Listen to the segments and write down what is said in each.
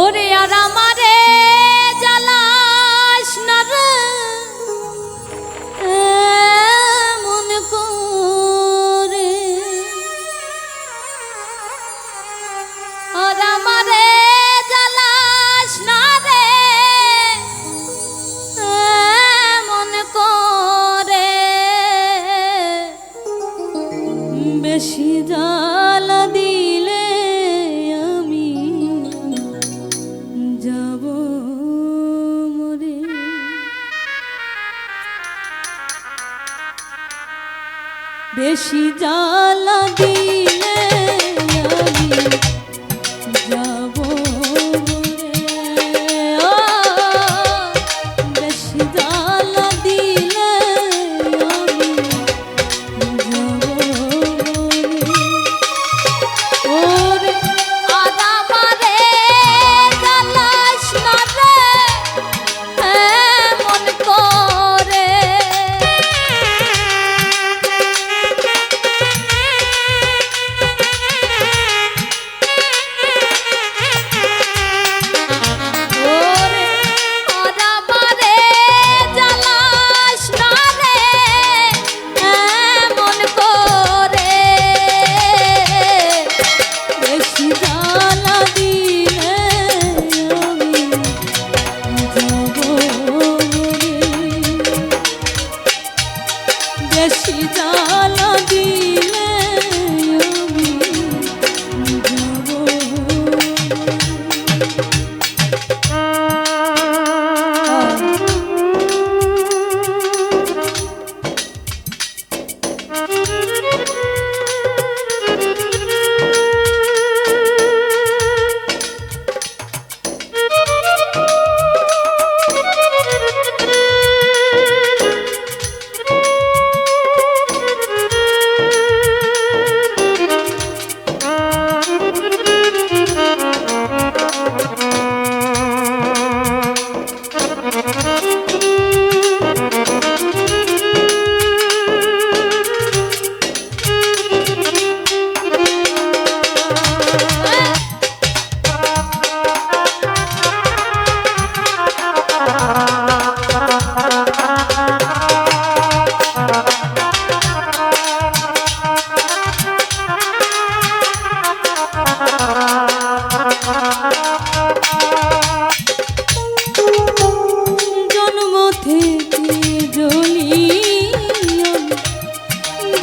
ওরে আর আমারে জ্বালাস না রে। মন করে। আর আমারে জ্বালাস না রে। মন করে। বেশি জ্বালা দিয়ে বেশি জ্বালা দিলে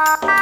Oh,